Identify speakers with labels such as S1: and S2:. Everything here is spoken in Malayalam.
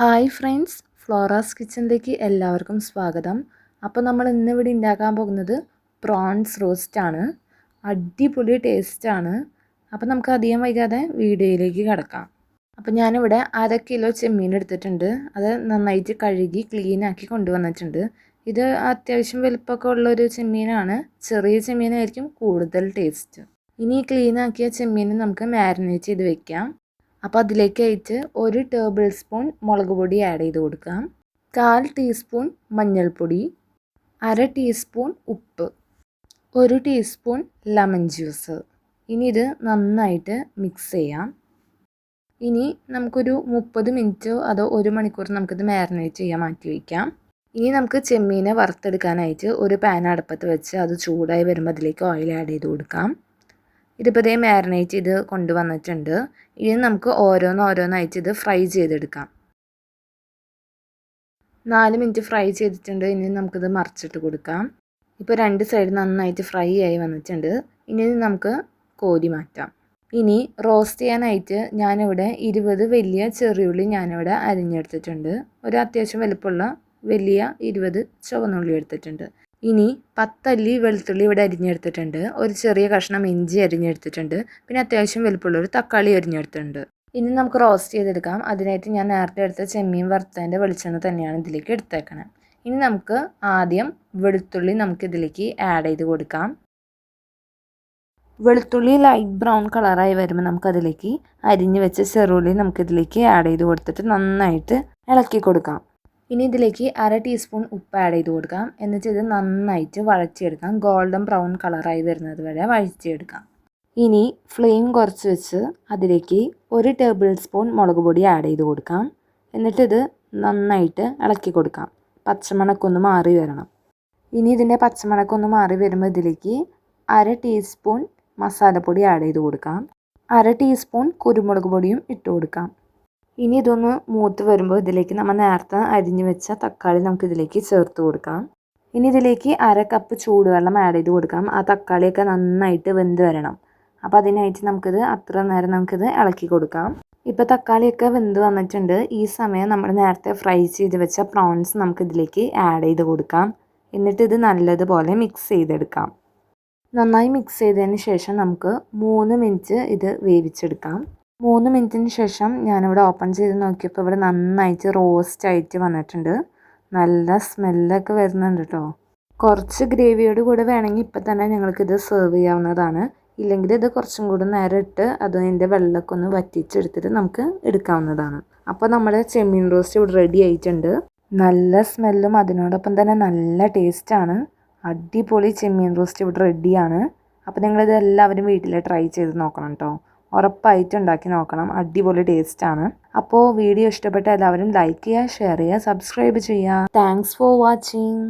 S1: ഹായ് ഫ്രണ്ട്സ് ഫ്ലോറാസ് കിച്ചണിലേക്ക് എല്ലാവർക്കും സ്വാഗതം. അപ്പോൾ നമ്മൾ ഇന്നിവിടെ ഉണ്ടാക്കാൻ പോകുന്നത് പ്രോൺസ് റോസ്റ്റ് ആണ്. അടിപൊളി ടേസ്റ്റാണ് അപ്പോൾ നമുക്ക് അധികം വൈകാതെ വീഡിയോയിലേക്ക് കിടക്കാം. അപ്പോൾ ഞാനിവിടെ അര കിലോ ചെമ്മീൻ എടുത്തിട്ടുണ്ട്. അത് നന്നായിട്ട് കഴുകി ക്ലീനാക്കി കൊണ്ടുവന്നിട്ടുണ്ട്. ഇത് അത്യാവശ്യം വലുപ്പമൊക്കെ ഉള്ളൊരു ചെമ്മീനാണ്. ചെറിയ ചെമ്മീനായിരിക്കും കൂടുതൽ ടേസ്റ്റ് ഇനി ക്ലീനാക്കിയ ചെമ്മീൻ നമുക്ക് മാരിനേറ്റ് ചെയ്ത് വെക്കാം. അപ്പോൾ അതിലേക്കായിട്ട് ഒരു ടേബിൾ സ്പൂൺ മുളക് പൊടി ആഡ് ചെയ്ത് കൊടുക്കാം കാൽ ടീസ്പൂൺ മഞ്ഞൾപ്പൊടി അര ടീസ്പൂൺ ഉപ്പ് ഒരു ടീസ്പൂൺ ലെമൺ ജ്യൂസ്. ഇനി ഇത് നന്നായിട്ട് മിക്സ് ചെയ്യാം. ഇനി നമുക്കൊരു മുപ്പത് മിനിറ്റോ അതോ ഒരു മണിക്കൂർ നമുക്കിത് മാരിനേറ്റ് ചെയ്യാൻ മാറ്റി വയ്ക്കാം. ഇനി നമുക്ക് ചെമ്മീനെ വറുത്തെടുക്കാനായിട്ട് ഒരു പാൻ അടുപ്പത്ത് വെച്ച് അത് ചൂടായി വരുമ്പോൾ അതിലേക്ക് ഓയിൽ ആഡ് ചെയ്ത് കൊടുക്കാം. ഇതിപ്പോൾ ഇതേ മാരിനേറ്റ് ചെയ്ത് കൊണ്ടുവന്നിട്ടുണ്ട്. ഇനി നമുക്ക് ഓരോന്ന് ഓരോന്നായിട്ട് ഇത് ഫ്രൈ ചെയ്തെടുക്കാം. നാല് മിനിറ്റ് ഫ്രൈ ചെയ്തിട്ടുണ്ട്. ഇനി നമുക്കിത് മറിച്ചിട്ട് കൊടുക്കാം. ഇപ്പോൾ രണ്ട് സൈഡ് നന്നായിട്ട് ഫ്രൈ ആയി വന്നിട്ടുണ്ട്. ഇനി നമുക്ക് കോരി മാറ്റാം. ഇനി റോസ്റ്റ് ചെയ്യാനായിട്ട് ഞാനിവിടെ ഇരുപത് വലിയ ചെറിയുള്ളി ഞാനിവിടെ അരിഞ്ഞെടുത്തിട്ടുണ്ട്. ഒരു അത്യാവശ്യം വലുപ്പമുള്ള വലിയ ഇരുപത് ചുവന്നുള്ളി എടുത്തിട്ടുണ്ട്. ഇനി പത്തല്ലി വെളുത്തുള്ളി ഇവിടെ അരിഞ്ഞെടുത്തിട്ടുണ്ട്. ഒരു ചെറിയ കഷ്ണം ഇഞ്ചി അരിഞ്ഞെടുത്തിട്ടുണ്ട്. പിന്നെ അത്യാവശ്യം വലുപ്പമുള്ള ഒരു തക്കാളി അരിഞ്ഞെടുത്തിട്ടുണ്ട്. ഇനി നമുക്ക് റോസ്റ്റ് ചെയ്തെടുക്കാം. അതിനായിട്ട് ഞാൻ നേരത്തെ എടുത്ത ചെമ്മീൻ വറുത്തതിന്റെ വെളിച്ചെണ്ണ തന്നെയാണ് ഇതിലേക്ക് എടുത്തേക്കണത് ഇനി നമുക്ക് ആദ്യം വെളുത്തുള്ളി നമുക്ക് ഇതിലേക്ക് ആഡ് ചെയ്ത് കൊടുക്കാം. വെളുത്തുള്ളി ലൈറ്റ് ബ്രൗൺ കളറായി വരുമ്പോൾ നമുക്കതിലേക്ക് അരിഞ്ഞ് വെച്ച ചെറുള്ളി നമുക്കിതിലേക്ക് ആഡ് ചെയ്ത് കൊടുത്തിട്ട് നന്നായിട്ട് ഇളക്കി കൊടുക്കാം. ഇനി ഇതിലേക്ക് അര ടീസ്പൂൺ ഉപ്പ് ആഡ് ചെയ്ത് കൊടുക്കാം. എന്നിട്ട് ഇത് നന്നായിട്ട് വഴച്ചെടുക്കാം ഗോൾഡൻ ബ്രൗൺ കളറായി വരുന്നത് വരെ വഴച്ചെടുക്കാം ഇനി ഫ്ലെയിം കുറച്ച് വെച്ച് അതിലേക്ക് ഒരു ടേബിൾ സ്പൂൺ മുളക് പൊടി ആഡ് ചെയ്ത് കൊടുക്കാം. എന്നിട്ടിത് നന്നായിട്ട് ഇളക്കി കൊടുക്കാം. പച്ചമണക്കൊന്ന് മാറി വരണം. ഇനി ഇതിന്റെ പച്ചമണക്കൊന്ന് മാറി വരുമ്പോൾ ഇതിലേക്ക് അര ടീസ്പൂൺ മസാലപ്പൊടി ആഡ് ചെയ്ത് കൊടുക്കാം. അര ടീസ്പൂൺ കുരുമുളക് പൊടിയും ഇട്ട് കൊടുക്കാം. ഇനി ഇതൊന്ന് മൂത്ത് വരുമ്പോൾ ഇതിലേക്ക് നമ്മൾ നേരത്തെ അരിഞ്ഞു വെച്ച തക്കാളി നമുക്ക് ഇതിലേക്ക് ചേർത്ത് കൊടുക്കാം. ഇനി ഇതിലേക്ക് അര കപ്പ് ചൂടുവെള്ളം ആഡ് ചെയ്ത് കൊടുക്കാം. ആ തക്കാളിയൊക്കെ നന്നായിട്ട് വെന്ത് വരണം. അപ്പോൾ അതിനായിട്ട് നമുക്കിത് അത്ര നേരം നമുക്കിത് ഇളക്കി കൊടുക്കാം. ഇപ്പോൾ തക്കാളിയൊക്കെ വെന്ത് വന്നിട്ടുണ്ട്. ഈ സമയം നമ്മൾ നേരത്തെ ഫ്രൈ ചെയ്ത് വെച്ച പ്രോൺസ് നമുക്ക് ഇതിലേക്ക് ആഡ് ചെയ്ത് കൊടുക്കാം. എന്നിട്ട് ഇത് നല്ലതുപോലെ മിക്സ് ചെയ്തെടുക്കാം. നന്നായി മിക്സ് ചെയ്തതിന് ശേഷം നമുക്ക് മൂന്ന് മിനിറ്റ് ഇത് വേവിച്ചെടുക്കാം. മൂന്ന് മിനിറ്റിന് ശേഷം ഞാനിവിടെ ഓപ്പൺ ചെയ്ത് നോക്കിയപ്പോൾ ഇവിടെ നന്നായിട്ട് റോസ്റ്റ് ആയിട്ട് വന്നിട്ടുണ്ട്. നല്ല സ്മെല്ലൊക്കെ വരുന്നുണ്ട് കേട്ടോ. കുറച്ച് ഗ്രേവിയോട് കൂടെ വേണമെങ്കിൽ ഇപ്പം തന്നെ ഞങ്ങൾക്കിത് സെർവ് ചെയ്യാവുന്നതാണ്. ഇല്ലെങ്കിൽ ഇത് കുറച്ചും കൂടി നേരം ഇട്ട് അതിന്റെ വെള്ളമൊക്കെ ഒന്ന് വറ്റിച്ചെടുത്തിട്ട് നമുക്ക് എടുക്കാവുന്നതാണ്. അപ്പോൾ നമ്മുടെ ചെമ്മീൻ റോസ്റ്റ് ഇവിടെ റെഡി ആയിട്ടുണ്ട്. നല്ല സ്മെല്ലും അതിനോടൊപ്പം തന്നെ നല്ല ടേസ്റ്റാണ് അടിപൊളി ചെമ്മീൻ റോസ്റ്റ് ഇവിടെ റെഡിയാണ് അപ്പോൾ നിങ്ങളിത് എല്ലാവരും വീട്ടിൽ ട്രൈ ചെയ്ത് നോക്കണം കേട്ടോ. ഉറപ്പായിട്ട് ഉണ്ടാക്കി നോക്കണം. അടിപൊളി ടേസ്റ്റാണ് അപ്പോൾ വീഡിയോ ഇഷ്ടപ്പെട്ട എല്ലാവരും ലൈക്ക് ചെയ്യുക ഷെയർ ചെയ്യുക സബ്സ്ക്രൈബ് ചെയ്യുക. Thanks for watching